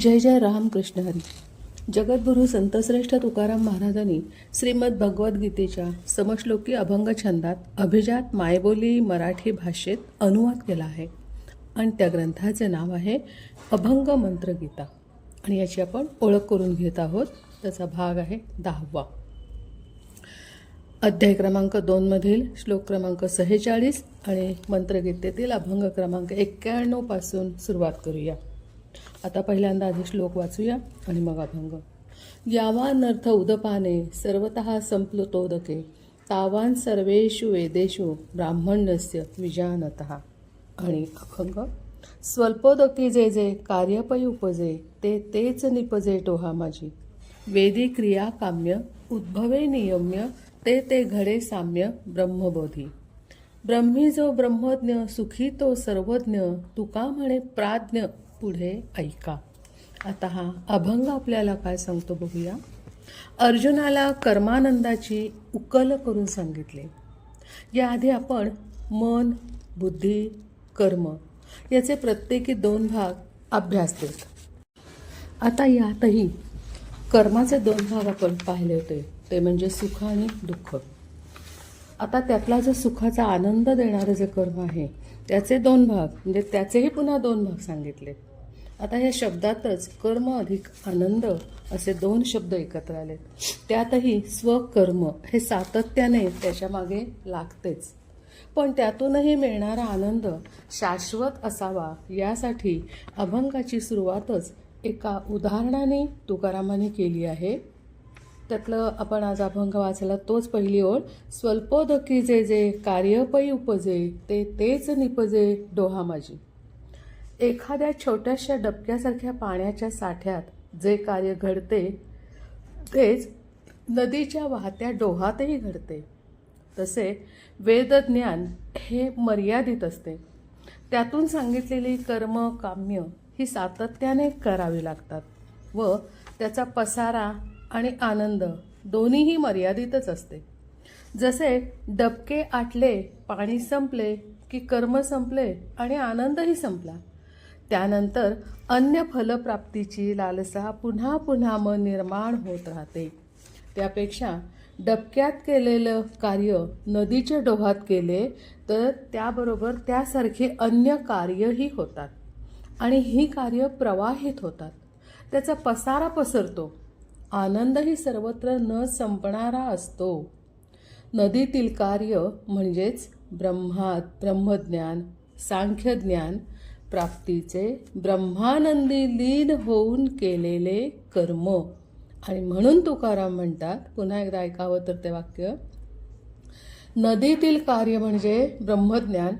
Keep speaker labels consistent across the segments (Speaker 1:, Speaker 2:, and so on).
Speaker 1: जय जय रामकृष्ण हरी. जगद्गुरू संतश्रेष्ठ तुकाराम महाराजांनी श्रीमद भगवद्गीतेच्या समश्लोकी अभंग छंदात अभिजात मायबोली मराठी भाषेत अनुवाद केला आहे. आणि त्या ग्रंथाचे नाव आहे अभंग मंत्रगीता आणि याची आपण ओळख करून घेत आहोत. त्याचा भाग आहे दहावा. अध्याय क्रमांक दोनमधील श्लोक क्रमांक सहेचाळीस आणि मंत्रगीतेतील अभंग क्रमांक एक्क्याण्णवपासून सुरुवात करूया. आता पहिल्यांदा आधी श्लोक वाचूया आणि मग अभंग. यावानर्थ उदपाने सर्वत संप्लुतोदके. तावान सर्वेषु वेदेषु ब्राह्मण्यस्य विजानत. आणि अभंग. स्वल्पोदके जे जे कार्यपै उपजे ते तेच निपजे टोहा माझी. वेदी क्रिया काम्य उद्भवे नियम्य ते ते घडे साम्य ब्रह्मबोधी. ब्रह्मी जो ब्रह्मज्ञ सुखी तो सर्वज्ञ तुका म्हणे प्राज्ञ. पुढे ऐका. आता हा अभंग आपल्याला काय सांगतो बघूया. अर्जुनाला कर्मानंदाची उकल करून सांगितले. याआधी आपण मन बुद्धी कर्म याचे प्रत्येकी दोन भाग अभ्यासलेत आता यातही कर्माचे दोन भाग आपण पाहिले होते. ते म्हणजे सुख आणि दुःख. आता त्यातला जो सुखाचा आनंद देणारं जे कर्म आहे त्याचे दोन भाग म्हणजे त्याचेही पुन्हा दोन भाग सांगितले. आता या शब्दातच कर्म अधिक आनंद असे दोन शब्द एकत्र आले. त्यातही स्वकर्म हे सातत्याने त्याच्यामागे लागतेच. पण त्यातूनही मिळणारा आनंद शाश्वत असावा यासाठी अभंगाची सुरुवातच एका उदाहरणाने तुकारामाने केली आहे. त्यातलं आपण आज अभंग वाचला तोच पहिली ओळ. स्वल्पोदकी जे जे कार्यपै उपजे ते तेच निपजे डोहा माझी एखाद्या छोट्याशा डबक्यासारख्या पाण्याच्या साठ्यात जे कार्य घडते तेच नदीच्या वाहत्या डोहातही घडते. तसे वेदज्ञान हे मर्यादित असते. त्यातून सांगितलेली कर्म काम्य ही सातत्याने करावी लागतात व त्याचा पसारा आणि आनंद दोन्हीही मर्यादितच असते. जसे डबके आटले पाणी संपले की कर्म संपले आणि आनंदही संपला त्यानंतर अन्य फलप्राप्तीची लालसा पुन्हा पुन्हा मन निर्माण होत राहते. त्यापेक्षा डबक्यात केलेलं कार्य नदीच्या डोहात केले तर त्याबरोबर त्यासारखे अन्य कार्यही होतात आणि ही कार्य प्रवाहित होतात. त्याचा पसारा पसरतो. आनंदही सर्वत्र न संपणारा असतो. नदीतील कार्य म्हणजेच ब्रह्मात ब्रह्मज्ञान सांख्यज्ञान प्राप्तीचे ब्रह्मानंदी लीन होऊन केलेले कर्म. आणि म्हणून तुकाराम म्हणतात पुन्हा एकदा ऐकावं तर ते वाक्य नदीतील कार्य म्हणजे ब्रह्मज्ञान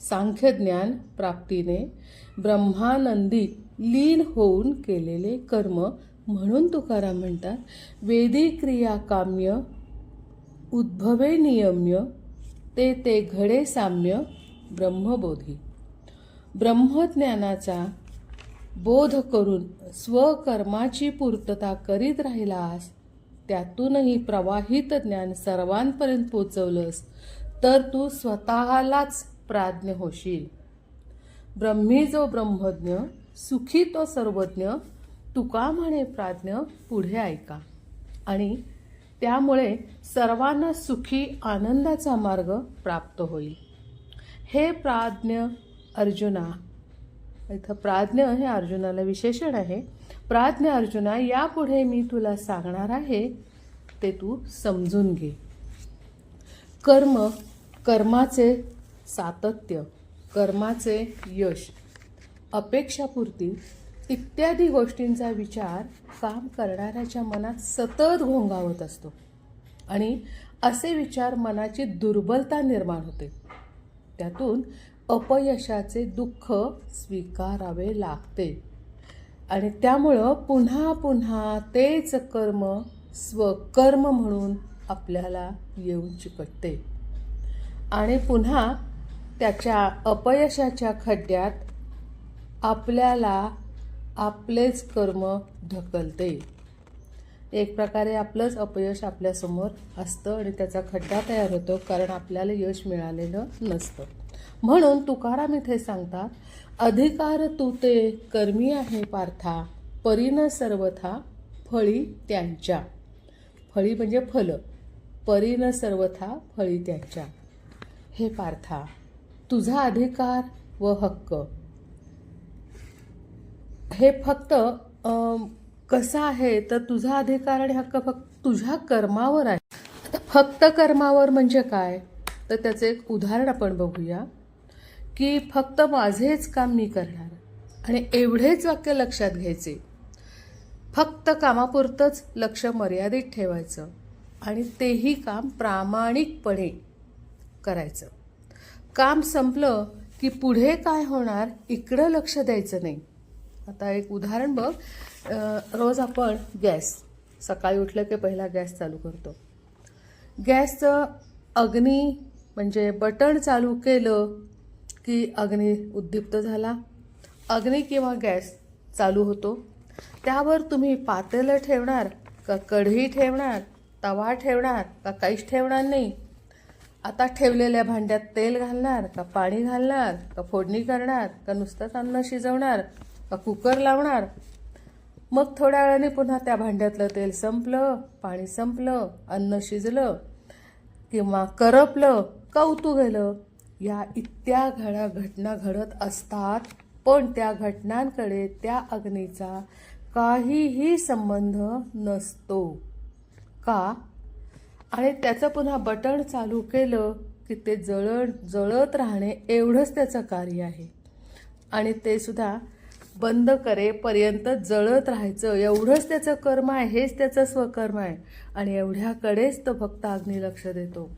Speaker 1: सांख्यज्ञान प्राप्तीने ब्रह्मानंदी लीन होऊन केलेले कर्म. म्हणून तुकाराम म्हणतात वेदी क्रिया काम्य उद्भवे नियम्य ते ते घडे साम्य ब्रह्मबोधी. ब्रह्मज्ञानाचा बोध करून स्वकर्माची पूर्तता करीत राहिलास त्यातूनही प्रवाहित ज्ञान सर्वांपर्यंत पोचवलंस तर तू स्वतःलाच प्राज्ञ होशील. ब्रह्मी जो ब्रह्मज्ञ सुखी तो सर्वज्ञ तुका म्हणे प्राज्ञ पुढे ऐका. आणि त्यामुळे सर्वांना सुखी आनंदाचा मार्ग प्राप्त होईल. हे प्राज्ञ अर्जुना. इथं प्राज्ञ हे अर्जुनाला विशेषण आहे. प्राज्ञ अर्जुना यापुढे मी तुला सांगणार आहे ते तू समजून घे. कर्म कर्माचे सातत्य कर्माचे यश अपेक्षापूर्ती इत्यादी गोष्टींचा विचार काम करणाऱ्याच्या मनात सतत घोंगावत असतो. आणि असे विचार मनाची दुर्बलता निर्माण होते. त्यातून अपयशाचे दुःख स्वीकारावे लागते. आणि त्यामुळं पुन्हा पुन्हा तेच कर्म स्वकर्म म्हणून आपल्याला येऊन चिकटते. आणि पुन्हा त्याच्या अपयशाच्या खड्ड्यात आपल्याला आपलेच कर्म ढकलते. एक प्रकारे आपलंच अपयश आपल्यासमोर असतं आणि त्याचा खड्डा तयार होतो कारण आपल्याला यश मिळालेलं नसतं. म्हणून तुकाराम इथे सांगतात अधिकार तू ते कर्मी आहे पार्था परीन सर्वथा फळी त्यांच्या. फळी म्हणजे फल परीन सर्वथा फळी त्यांच्या. हे पार्था तुझा अधिकार व हक्क हे फक्त कसं आहे? तर तुझा अधिकार आणि हक्क फक्त तुझ्या कर्मावर आहे. आता फक्त कर्मावर म्हणजे काय? तर त्याचं एक उदाहरण आपण बघूया की फक्त माझेच काम मी करणार आणि एवढेच वाक्य लक्षात घ्यायचे. फक्त कामापुरतंच लक्ष मर्यादित ठेवायचं आणि तेही काम प्रामाणिकपणे करायचं. काम संपलं की पुढे काय होणार इकडं लक्ष द्यायचं नाही. आता एक उदाहरण बघ. रोज आपण गॅस सकाळी उठलं की पहिला गॅस चालू करतो. गॅसचं अग्नी म्हणजे बटण चालू केलं की अग्नी उद्दीप्त झाला. अग्नी किंवा गॅस चालू होतो. त्यावर तुम्ही पातेलं ठेवणार का कढई ठेवणार तवा ठेवणार का काहीच ठेवणार नाही. आता ठेवलेल्या भांड्यात तेल घालणार का पाणी घालणार का फोडणी करणार का नुसतंच अन्न शिजवणार का कुकर लावणार? मग थोड्या वेळाने पुन्हा त्या भांड्यातलं तेल संपलं पाणी संपलं अन्न शिजलं किंवा करपलं कौतू गेलं. या इत्या घडा घटना घडत असतात पण त्या घटनांकडे त्या अग्नीचा काहीही संबंध नसतो. का? आणि त्याचं पुन्हा बटण चालू केलं की ते जळ जळत राहणे एवढंच त्याचं कार्य आहे. आणि ते सुद्धा बंद करेपर्यंत जळत राहायचं. एवढंच त्याचं कर्म आहे हेच त्याचं स्वकर्म आहे. आणि एवढ्याकडेच तो फक्त अग्नी लक्ष देतो.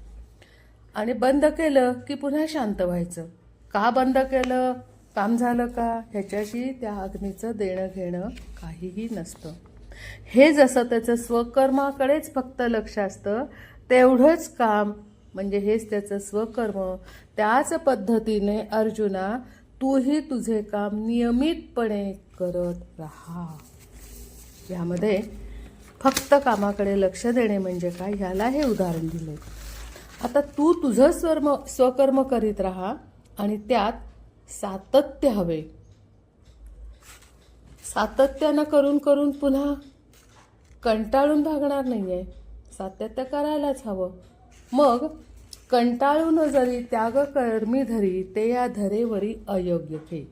Speaker 1: आणि बंद केलं की पुन्हा शांत व्हायचं. का बंद केलं? काम झालं का? ह्याच्याशी त्या अग्नीचं देणं घेणं काहीही नसतं. हे जसं त्याचं स्वकर्माकडेच फक्त लक्ष असतं तेवढंच काम म्हणजे हेच त्याचं स्वकर्म त्याच पद्धतीने अर्जुना तूही तुझे काम नियमितपणे करत राहा. यामध्ये फक्त कामाकडे लक्ष देणे म्हणजे काय? ह्याला हे उदाहरण दिले. आता तू तुझं स्वर्म स्वकर्म करीत राहा आणि त्यात सातत्य हवे. सातत्यानं करून करून पुन्हा कंटाळून भागणार नाही आहे सातत्य करायलाच हवं. मग कंटाळून जरी त्याग कर्मी धरी ते या धरेवरी अयोग्य घे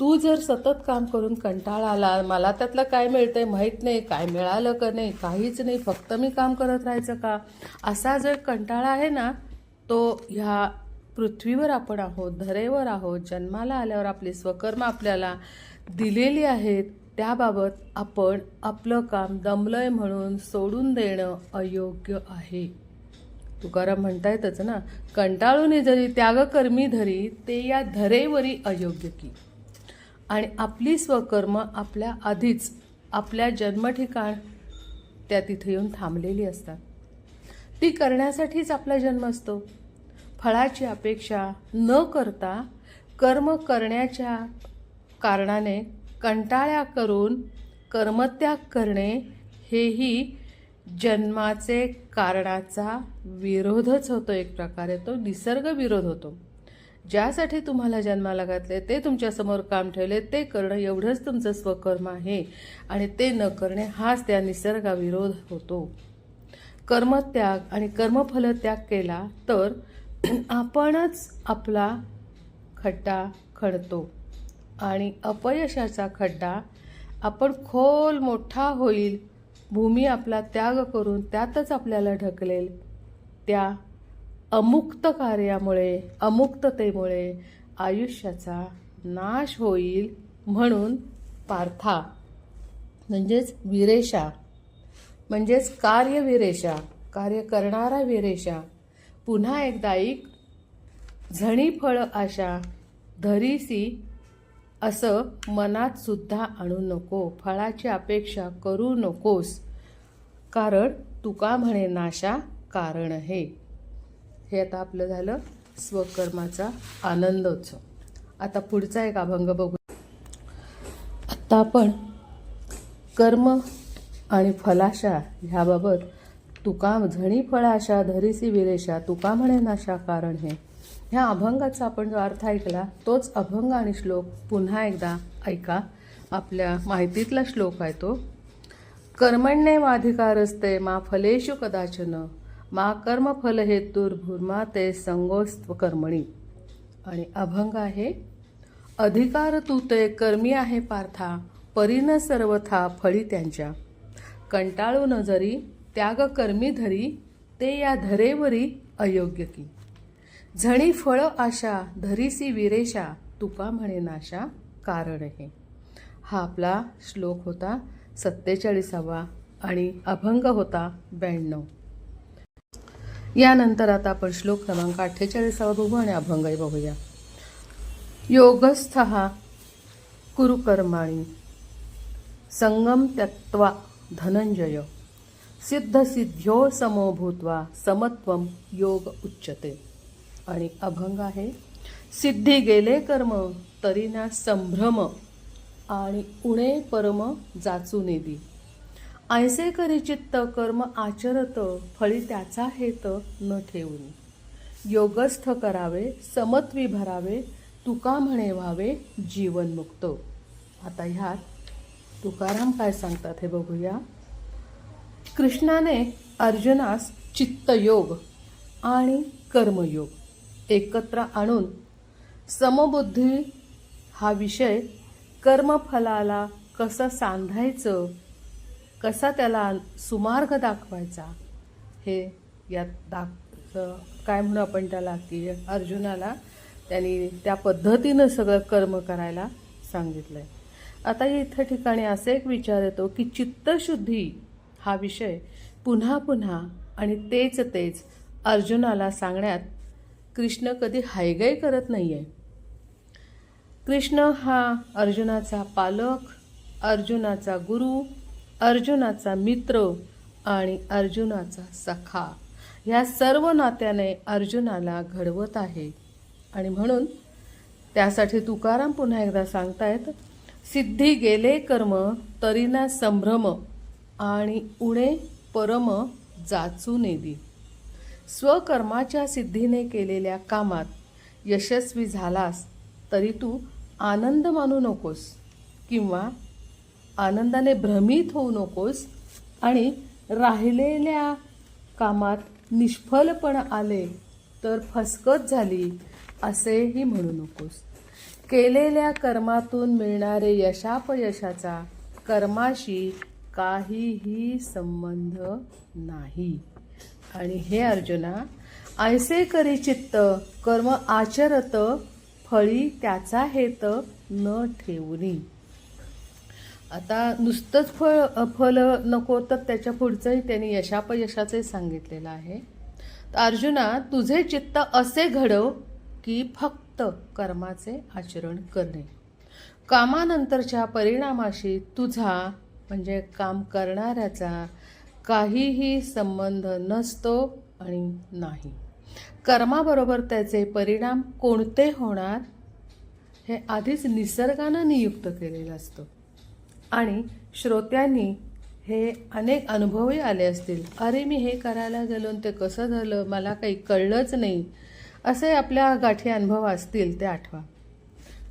Speaker 1: तू जर सतत काम करून कंटाळा आला मला त्यातलं काय मिळतंय माहीत नाही काय मिळालं का नाही काहीच नाही फक्त मी काम करत राहायचं का? असा जर कंटाळा आहे ना तो ह्या पृथ्वीवर आपण आहोत धरेवर आहोत जन्माला आल्यावर आपली स्वकर्म आपल्याला दिलेली आहेत त्याबाबत आपण आपलं काम दमलंय म्हणून सोडून देणं अयोग्य आहे. तुकाराम म्हणतायतच ना कंटाळून जरी त्यागकर्मी धरी ते या धरेवरी अयोग्य की. आणि आपली स्वकर्म आपल्या आधीच आपल्या जन्मठिकाण त्या तिथे येऊन थांबलेली असतात. ती करण्यासाठीच आपला जन्म असतो. फळाची अपेक्षा न करता कर्म करण्याच्या कारणाने कंटाळ्या करून कर्मत्याग करणे हेही जन्माचे कारणाचा विरोधच होतो एक प्रकारे तो निसर्ग विरोध होतो. ज्यासाठी तुम्हाला जन्माला घातले ते तुमच्यासमोर काम ठेवले ते करणं एवढंच तुमचं स्वकर्म आहे आणि ते न करणे हाच त्या निसर्गाविरोध होतो. कर्मत्याग आणि कर्मफलत्याग केला तर आपणच आपला खड्डा खणतो आणि अपयशाचा खड्डा आपण खोल मोठा होईल भूमी आपला त्याग करून त्यातच आपल्याला ढकलेल. त्या अमुक्त कार्यामुळे अमुक्ततेमुळे आयुष्याचा नाश होईल म्हणून पार्था म्हणजेच विरेशा म्हणजेच कार्यविरेशा कार्य करणारा विरेशा पुन्हा एकदा ऐक झणी फळ आशा धरीसी असं मनात सुद्धा आणू नको फळाची अपेक्षा करू नकोस. कारण तुका म्हणे नाशा कारण हे हे आता आपलं झालं स्वकर्माचा आनंदोत्सव. आता पुढचा एक अभंग बघू. आता आपण कर्म आणि फलाशा ह्याबाबत तुका झणी फळाशा धरीसी विरेशा तुका म्हणे नाशा कारण हे. ह्या अभंगाचा आपण जो अर्थ ऐकला तोच अभंग आणि श्लोक पुन्हा एकदा ऐका. आपल्या माहितीतला श्लोक आहे तो कर्मण्येवाधिकारस्ते मा फलेषु कदाचन मा कर्मफल हेतुर्भूर्मा ते संगोस्त्व कर्मणी. आणि अभंग आहे अधिकार तू ते कर्मी आहे पार्था परीन सर्वथा फळी त्यांच्या. कंटाळू जरी त्याग कर्मी धरी ते या धरेवरी अयोग्य की. झणी फळ आशा धरीसी विरेशा तुका म्हणे नाशा कारण हे हा आपला श्लोक होता सत्तेचाळीसावा आणि अभंग होता ब्याण्णव. यानंतर आता आपण श्लोक क्रमांक अठ्ठेचाळीसावा बघू आणि अभंगही बघूया. योगस्थ कुरुकर्माणी संगम त्यक्त्वा धनंजय सिद्ध सिद्ध्यो समो भूत्वा समत्वम योग उच्चते आणि अभंग आहे. सिद्धी गेले कर्म तरी ना संभ्रम आणि उणे परम जाचू नेदी ऐसे करी चित्त कर्म आचरत फळी त्याचा हेत न ठेवून. योगस्थ करावे समत्वी भरावे तुका म्हणे व्हावे जीवनमुक्त. आता ह्यात तुकाराम काय सांगतात हे बघूया. कृष्णाने अर्जुनास चित्तयोग आणि कर्मयोग एकत्र आणून समबुद्धी हा विषय कर्मफलाला कसं सांधायचं कसा त्याला सुमार्ग दाखवायचा हे यात दाख काय म्हणू आपण त्याला की अर्जुनाला त्यांनी त्या पद्धतीनं सगळं कर्म करायला सांगितलं आहे आता इथं ठिकाणी असे एक विचार येतो की चित्तशुद्धी हा विषय पुन्हा पुन्हा आणि तेच तेच अर्जुनाला सांगण्यात कृष्ण कधी हायगय करत नाही आहे कृष्ण हा अर्जुनाचा पालक अर्जुनाचा गुरु अर्जुनाचा मित्र आणि अर्जुनाचा सखा. ह्या सर्व नात्याने अर्जुनाला घडवत आहे. आणि म्हणून त्यासाठी तुकाराम पुन्हा एकदा सांगतायत सिद्धी गेले कर्म तरीना संभ्रम आणि उणे परम जाचू नेदी स्वकर्माच्या सिद्धीने केलेल्या कामात यशस्वी झालास तरी तू आनंद मानू नकोस किंवा आनंदाने भ्रमित होऊ नकोस आणि राहिलेल्या कामात निष्फलपण आले तर फसकत झाली असेही म्हणू नकोस. केलेल्या कर्मातून मिळणारे यशापयशाचा कर्माशी काहीही संबंध नाही. आणि हे अर्जुना ऐसे करी चित्त कर्म आचरत फळी त्याचा हेत न ठेवणी आता नुसतंच फळ फल नको तर त्याच्या पुढचंही त्यांनी यशापयशाचे सांगितलेलं आहे. तर अर्जुना तुझे चित्त असे घडव की फक्त कर्माचे आचरण करणे. कामानंतरच्या परिणामाशी तुझा म्हणजे काम करणाऱ्याचा काहीही संबंध नसतो आणि नाही. कर्माबरोबर त्याचे परिणाम कोणते होणार हे आधीच निसर्गानं नियुक्त केलेलं असतं. आणि श्रोत्यांनी हे अनेक अनुभवही आले असतील. अरे मी हे करायला गेलो ते कसं झालं? मला काही कळलंच नाही. असे आपल्या गाठी अनुभव असतील ते आठवा.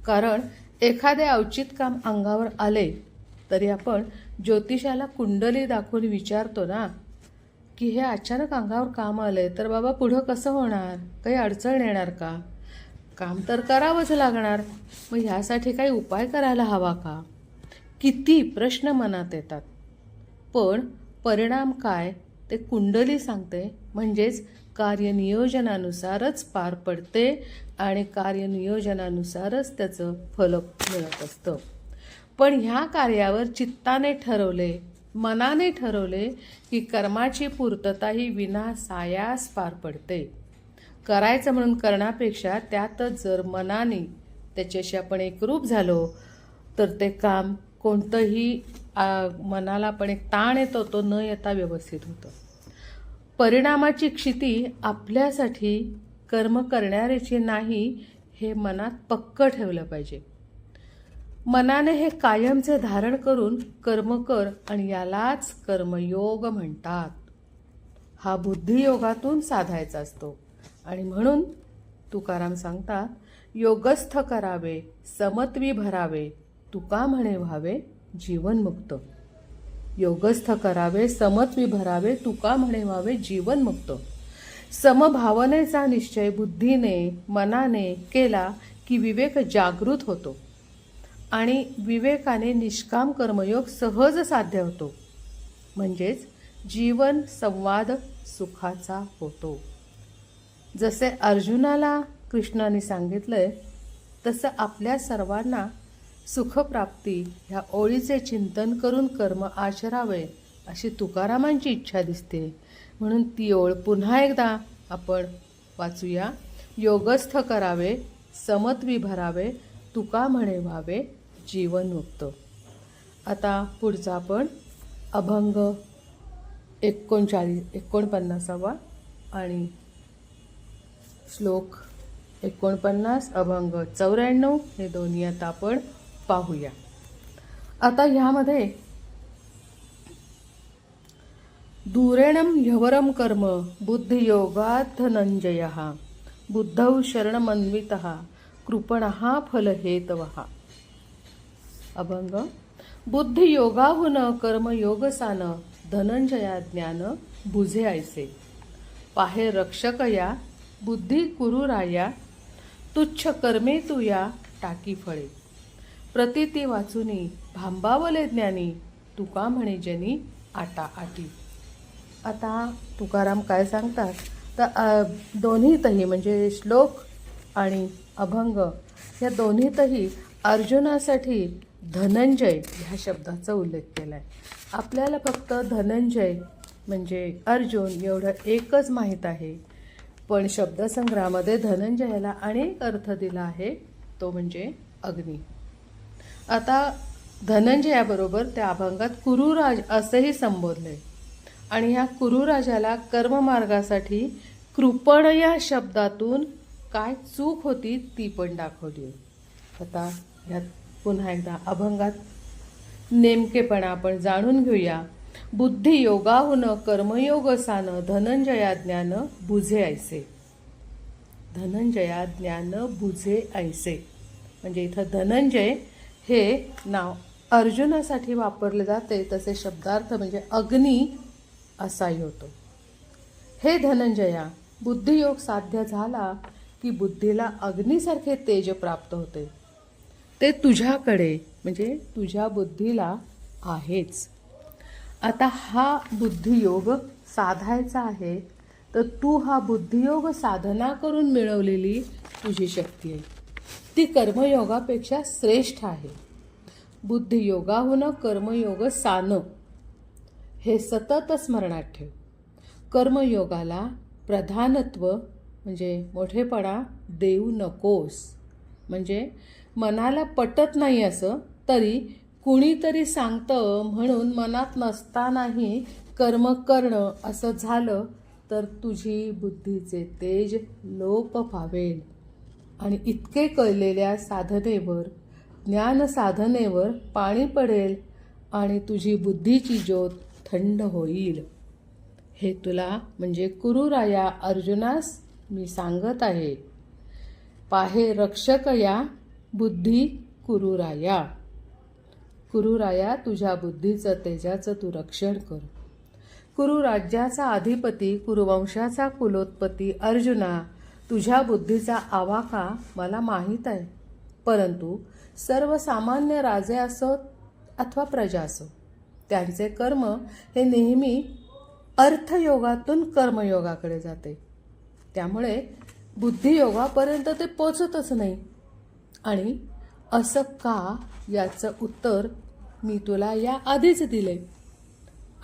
Speaker 1: कारण एखादे अवचित काम अंगावर आले तरी आपण ज्योतिषाला कुंडली दाखवून विचारतो ना की हे अचानक अंगावर काम आलं आहे तर बाबा पुढं कसं होणार? काही अडचण येणार का? काम तर करावंच लागणार मग ह्यासाठी काही उपाय करायला हवा का? किती प्रश्न मनात येतात. पण परिणाम काय ते कुंडली सांगते म्हणजेच कार्यनियोजनानुसारच पार पडते आणि कार्यनियोजनानुसारच त्याचं फल मिळत असतं. पण ह्या कार्यावर चित्ताने ठरवले मनाने ठरवले की कर्माची पूर्तता ही विना सायास पार पडते. करायचं म्हणून करण्यापेक्षा त्यातच जर मनाने त्याच्याशी आपण एकरूप झालो तर ते काम कोणतंही मनाला पण एक ताण येतो तो न येता व्यवस्थित होतं. परिणामाची क्षिती आपल्यासाठी कर्म करणाऱ्याची नाही हे मनात पक्क ठेवलं पाहिजे. मनाने हे कायमचे धारण करून कर्म कर आणि यालाच कर्मयोग म्हणतात. हा बुद्धियोगातून साधायचा असतो. आणि म्हणून तुकाराम सांगतात योगस्थ करावे समत्वी भरावे तुका म्हणे व्हावे जीवनमुक्त. योगस्थ करावे समत्वी भरावे तुका म्हणे व्हावे जीवनमुक्त. समभावनेचा निश्चय बुद्धीने मनाने केला की विवेक जागृत होतो. आणि विवेकाने निष्काम कर्मयोग सहज साध्य होतो म्हणजेच जीवन संवाद सुखाचा होतो. जसे अर्जुनाला कृष्णाने सांगितलंय तसं आपल्या सर्वांना सुखप्राप्ती ह्या ओळीचे चिंतन करून कर्म आचरावे अशी तुकारामांची इच्छा दिसते. म्हणून ती ओळ पुन्हा एकदा आपण वाचूया. योगस्थ करावे समत्वी भरावे तुका म्हणे व्हावे जीवन जीवनमुक्त आता पुढचा आपण अभंग एकोणचाळीस एकोणपन्नासावा आणि श्लोक एकोणपन्नास अभंग चौऱ्याण्णव हे दोन्ही आता आपण पाहूया. आता ह्यामध्ये दूरेणं ह्यवरम कर्म बुद्धियोगात् धनंजय बुद्धौ शरणमन्वितः कृपणः फलहेतवः. अभंग. बुद्धियोगाहून कर्मयोगसान धनंजया ज्ञान बुझे ऐसे पाहे रक्षकया बुद्धी कुरुराया तुच्छ कर्मे तुया टाकी फळे. प्रतिती वाचुनी भांबावले ज्ञानी तुका म्हणे जनी आटा आटी. आता तुकाराम काय सांगतात? तर दोन्हीतही म्हणजे श्लोक आणि अभंग या दोन्हीतही अर्जुनासाठी धनंजय ह्या शब्दाचा उल्लेख केला आहे आपल्याला फक्त धनंजय म्हणजे अर्जुन एवढं एकच माहीत आहे. पण शब्दसंग्रहामध्ये धनंजयाला अनेक अर्थ दिला आहे. तो म्हणजे अग्नी. आता धनंजयाबरोबर त्या अभंगात कुरुराज असंही संबोधले आणि ह्या कुरुराजाला कर्ममार्गासाठी कृपण या शब्दातून काय चूक होती ती पण दाखवली आता ह्यात पुन्हा एकदा अभंगात. नेमकेपणा आपण जाणून घेऊया. बुद्धी योगाहून कर्मयोग सान धनंजया ज्ञान बुझे ऐसे. धनंजया ज्ञान बुझे ऐसे. म्हणजे इथं धनंजय हे नाव अर्जुनासाठी वापरले जाते. तसे शब्दार्थ म्हणजे अग्नी असाही होतो. हे धनंजया बुद्धियोग साध्य झाला की बुद्धीला अग्नीसारखे तेज प्राप्त होते. ते तुझ्याकडे म्हणजे तुझ्या बुद्धीला आहेच. आता हा बुद्धियोग साधायचा आहे तर तू हा बुद्धियोग साधना करून मिळवलेली तुझी शक्ती आहे. ती कर्मयोगापेक्षा श्रेष्ठ आहे. बुद्धियोगाहून कर्मयोग सान. हे सतत स्मरणात ठेव. कर्मयोगाला प्रधानत्व म्हणजे मोठेपणा देऊ नकोस. म्हणजे मनाला पटत नाही असं तरी कुणीतरी सांगतं म्हणून मनात नसतानाही कर्म करणं असं झालं तर तुझी बुद्धीचे तेज लोप पावेल आणि इतके कळलेल्या साधनेवर ज्ञान साधनेवर पाणी पडेल आणि तुझी बुद्धीची ज्योत थंड होईल. हे तुला म्हणजे कुरुराया अर्जुनास मी सांगत आहे. पाहे रक्षक या बुद्धी कुरुराया. कुरुराया तुझ्या बुद्धीचं तेजाचं तू रक्षण कर. कुरु राज्याचा अधिपती कुरुवंशाचा कुलोत्पत्ती अर्जुना तुझ्या बुद्धीचा आवाका मला माहीत आहे. परंतु सर्वसामान्य राजे असो अथवा प्रजा असो त्यांचे कर्म हे नेहमी अर्थयोगातून कर्मयोगाकडे जाते. त्यामुळे बुद्धियोगापर्यंत ते पोचतच नाही. आणि असं का याचं उत्तर मी तुला या आधीच दिले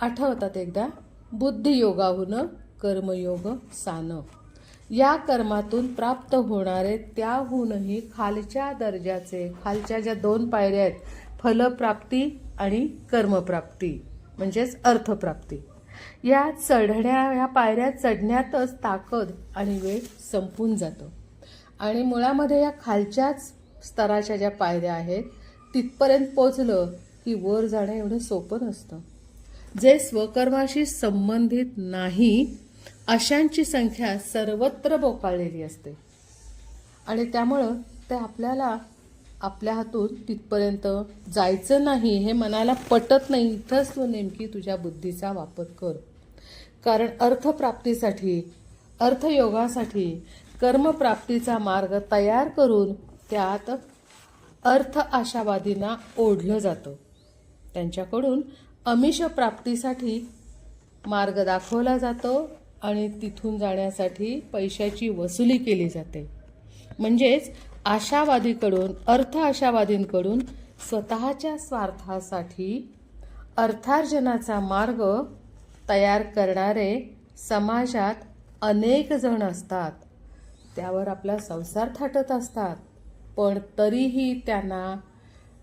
Speaker 1: आठवतात एकदा बुद्धियोगाहून कर्मयोग सान. या कर्मातून प्राप्त होणारे त्याहूनही खालच्या दर्जाचे खालच्या ज्या दोन पायऱ्या आहेत फलप्राप्ती आणि कर्मप्राप्ती म्हणजेच अर्थप्राप्ती. या चढण्या या पायऱ्या चढण्यातच ताकद आणि वेळ संपून जातो. आणि मुळामध्ये या खालच्याच स्तराच्या ज्या पायऱ्या आहेत तिथपर्यंत पोचलं की वर जाणं एवढं सोपं नसतं. जे स्वकर्माशी संबंधित नाही अशांची संख्या सर्वत्र बोकाळलेली असते. आणि त्यामुळं ते आपल्याला आपल्या हातून तिथपर्यंत जायचं नाही हे मनाला पटत नाही इथंच तू नेमकी तुझ्या बुद्धीचा वापर कर. कारण अर्थप्राप्तीसाठी अर्थयोगासाठी कर्मप्राप्तीचा मार्ग तयार करून त्यात अर्थ आशावादींना ओढलं जातं. त्यांच्याकडून अमिष प्राप्तीसाठी मार्ग दाखवला जातो आणि तिथून जाण्यासाठी पैशाची वसुली केली जाते. म्हणजेच आशावादीकडून अर्थ आशावादींकडून स्वतःच्या स्वार्थासाठी अर्थार्जनाचा मार्ग तयार करणारे समाजात अनेक जण असतात. त्यावर आपला संसार थाटत असतात. पण तरीही त्यांना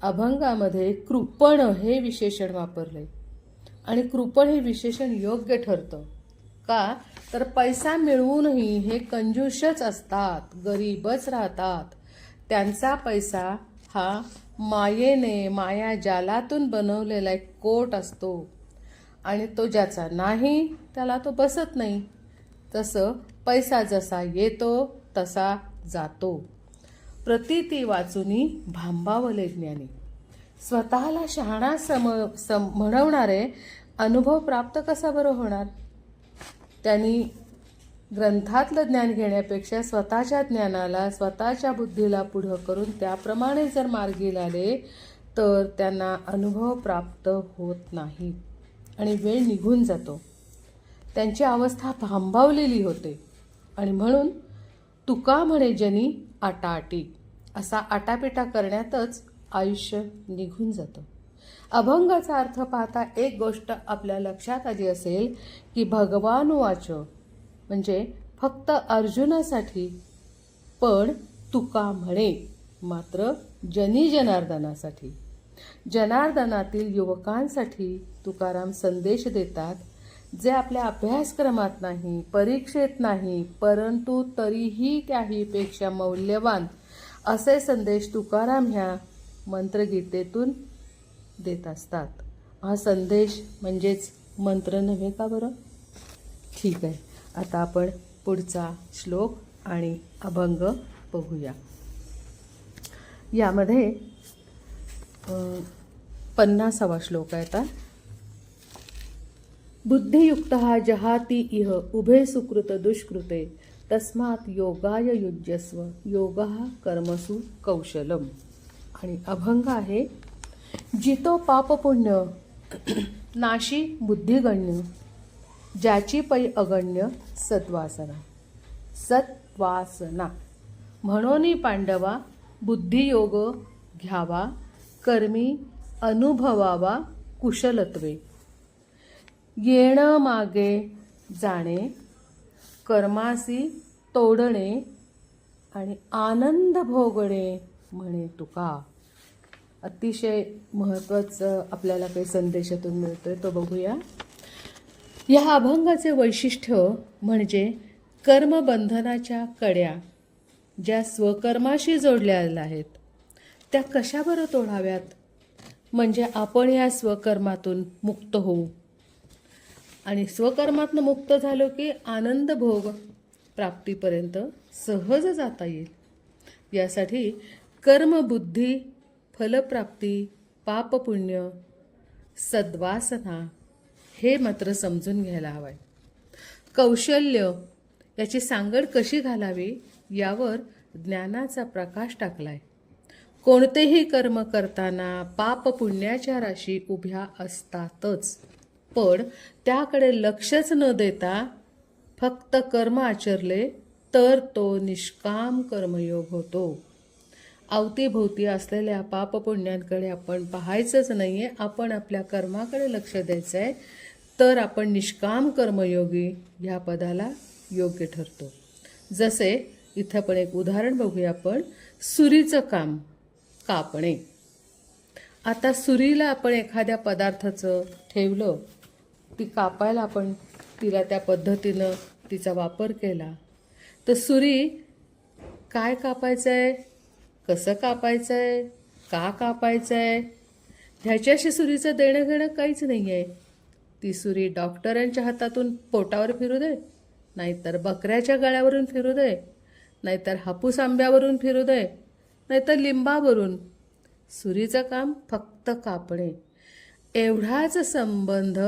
Speaker 1: अभंगामध्ये कृपण हे विशेषण वापरले आणि कृपण हे विशेषण योग्य ठरतं. का? तर पैसा मिळवूनही हे कंजूषच असतात गरीबच राहतात. त्यांचा पैसा हा मायेने माया जालातून बनवलेला एक कोट असतो. आणि तो ज्याचा नाही त्याला तो बसत नाही. तसं पैसा जसा येतो तसा जातो. प्रतीती वाचुनी भांबावले ज्ञानी. स्वतःला शहाणा सम सम म्हणवणारे अनुभव प्राप्त कसा बरं होणार? त्यांनी ग्रंथातलं ज्ञान घेण्यापेक्षा स्वतःच्या ज्ञानाला स्वतःच्या बुद्धीला पुढं करून त्याप्रमाणे जर मार्गी लागले तर त्यांना अनुभव प्राप्त होत नाही आणि वेळ निघून जातो. त्यांची अवस्था भांबावलेली होते आणि म्हणून तुका म्हणे जनी आटाआटी. असा आटापिटा करण्यातच आयुष्य निघून जातं. अभंगाचा अर्थ पाहता एक गोष्ट आपल्या लक्षात आली असेल की भगवान वाच म्हणजे फक्त अर्जुनासाठी पण तुका म्हणे मात्र जनी जनार्दनासाठी. जनार्दनातील युवकांसाठी तुकाराम संदेश देतात जे आपल्या अभ्यासक्रमात नाही परीक्षेत नाही परंतु तरीही त्याहीपेक्षा मौल्यवान असे संदेश तुकाराम ह्या मंत्रगीतेतून देत असतात. हा संदेश म्हणजेच मंत्र नव्हे का बरं? ठीक आहे. आता आपण पुढचा श्लोक आणि अभंग बघूया. यामध्ये पन्नासावा श्लोक आहे आता. बुद्धियुक्त जहाती इह उभे सुकृत दुष्कृते तस्मात योगाय युज्यस्व योग कर्मसु कौशलम. आणि अभंग आहे जितो पापपुण्य नाशी बुद्धिगण्य ज्याची पै अगण्य सद्वासना. सत्वासना म्हणून पांडवा बुद्धियोग घ्यावा कर्मी अनुभवावा कुशलत्वे. येणं मागे जाणे कर्मासी तोडणे आणि आनंद भोगणे म्हणे तुका. अतिशय महत्त्वाचं आपल्याला काही संदेशातून मिळतो आहे तो बघूया. या अभंगाचे वैशिष्ट्य म्हणजे कर्मबंधनाच्या कड्या ज्या स्वकर्माशी जोडल्या आहेत त्या कशा बरं तोडाव्यात? म्हणजे आपण या स्वकर्मातून मुक्त होऊ. आणि स्वकर्मातनं मुक्त झालो की आनंद भोग प्राप्तीपर्यंत सहज जाता येईल. यासाठी कर्मबुद्धी फलप्राप्ती पापपुण्य सद्वासना हे मात्र समजून घ्यायला हवं आहे कौशल्य याची सांगड कशी घालावी यावर ज्ञानाचा प्रकाश टाकलाय. कोणतेही कर्म करताना पाप पुण्याच्या राशी उभ्या असतातच. पण त्याकडे लक्षच न देता फक्त कर्म आचरले तर तो निष्काम कर्मयोग होतो. अवतीभोवती असलेल्या पापपुण्यांकडे आपण पाहायचंच नाही आहे आपण आपल्या कर्माकडे लक्ष द्यायचं आहे तर आपण निष्काम कर्मयोगी ह्या पदाला योग्य ठरतो. जसे इथं पण एक उदाहरण बघूया आपण. सुरीचं काम कापणे. आता सुरीला आपण एखाद्या पदार्थाचं ठेवलं ती कापायला आपण तिला त्या पद्धतीनं तिचा वापर केला. तर सुरी काय कापायचं आहे कसं कापायचं आहे का कापायचं आहे ह्याच्याशी सुरीचं देणं घेणं काहीच नाही आहे ती सुरी डॉक्टरांच्या हातातून पोटावर फिरू दे नाहीतर बकऱ्याच्या गळ्यावरून फिरू दे नाहीतर हापूस आंब्यावरून फिरू दे नाहीतर लिंबावरून. सुरीचं काम फक्त कापणे. एवढाच संबंध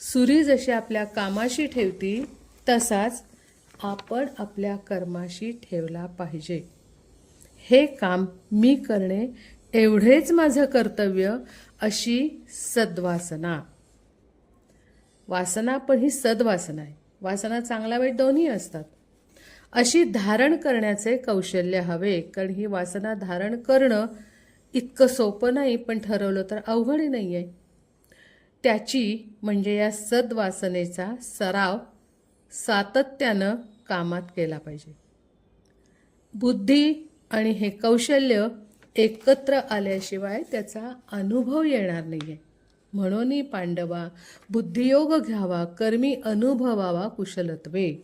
Speaker 1: सुरी जशी आपल्या कामाशी ठेवती तसाच आपण आपल्या कर्माशी ठेवला पाहिजे. हे काम मी करणे एवढेच माझं कर्तव्य अशी सद्वासना. वासना पण ही सद्वासना आहे. वासना चांगला वाईट दोन्ही असतात. अशी धारण करण्याचे कौशल्य हवे कारण ही वासना धारण करणं इतकं सोपं नाही पण ठरवलं तर अवघड नाही आहे त्याची म्हणजे या सद्वासनेचा सराव सातत्यानं कामात केला पाहिजे. बुद्धी आणि हे कौशल्य एकत्र आल्याशिवाय त्याचा अनुभव येणार नाही आहे म्हणूनही पांडवा बुद्धियोग घ्यावा कर्मी अनुभवावा कुशलत्वे.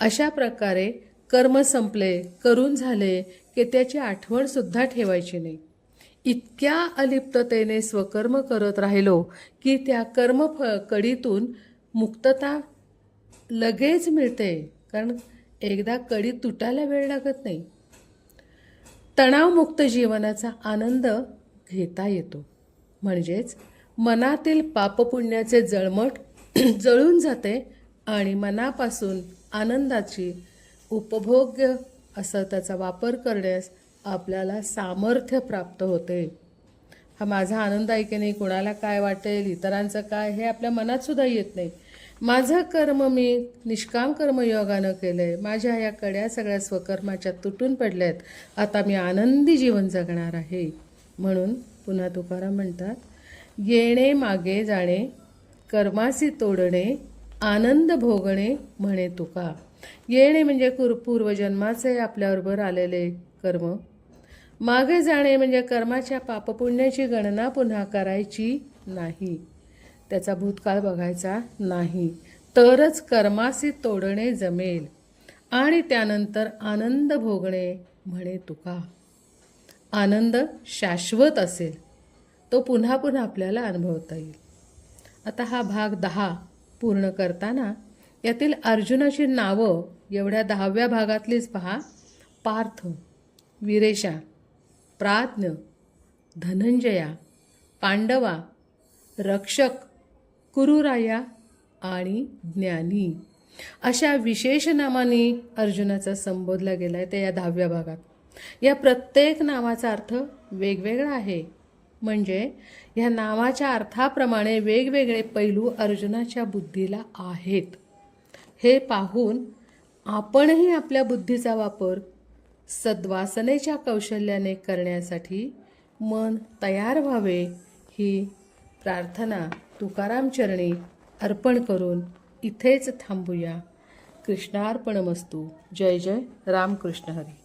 Speaker 1: अशा प्रकारे कर्म संपले करून झाले की त्याची आठवणसुद्धा ठेवायची नाही. इतक्या अलिप्ततेने स्वकर्म करत राहिलो की त्या कर्म कडीतून मुक्तता लगेच मिळते. कारण एकदा कडी तुटायला वेळ लागत नाही. तणावमुक्त जीवनाचा आनंद घेता येतो. म्हणजेच मनातील पापपुण्याचे जळमट जळून जाते आणि मनापासून आनंदाची उपभोग्य असं त्याचा वापर करण्यास आपल्याला सामर्थ्य प्राप्त होते. हा माझा आनंद आहे की नाही कुणाला काय वाटेल इतरांचं काय हे आपल्या मनातसुद्धा येत नाही. माझं कर्म मी निष्काम कर्मयोगानं आहे माझ्या या कड्या सगळ्या स्वकर्माच्या तुटून पडल्या आहेत आता मी आनंदी जीवन जगणार आहे. म्हणून पुन्हा तुकाराम म्हणतात येणे मागे जाणे कर्मासी तोडणे आनंद भोगणे म्हणे तुका. येणे म्हणजे कुर पूर्वजन्माचे आपल्याबरोबर आलेले कर्म. मागे जाणे म्हणजे कर्माच्या पापपुण्याची गणना पुन्हा करायची नाही. त्याचा भूतकाळ बघायचा नाही. तरच कर्मासी तोडणे जमेल. आणि त्यानंतर आनंद भोगणे म्हणे तुका. आनंद शाश्वत असेल. तो पुन्हा पुन्हा आपल्याला अनुभवता येईल. आता हा भाग दहा पूर्ण करताना यातील अर्जुनाची नावं एवढ्या दहाव्या भागातलीच पहा. पार्थ विरेशा प्राज्ञ धनंजया पांडवा रक्षक कुरुराया आणि ज्ञानी. अशा विशेष नामाने अर्जुनाचा संबोधला गेला आहे त्या या दहाव्या भागात. या प्रत्येक नावाचा अर्थ वेगवेगळा आहे. म्हणजे ह्या नावाच्या अर्थाप्रमाणे वेगवेगळे पैलू अर्जुनाच्या बुद्धीला आहेत. हे पाहून आपणही आपल्या बुद्धीचा वापर सद्वासनेच्या कौशल्याने करण्यासाठी मन तयार व्हावे ही प्रार्थना तुकाराम चरणी अर्पण करून इथेच थांबूया. कृष्णार्पणमस्तू. जय जय रामकृष्ण हरी.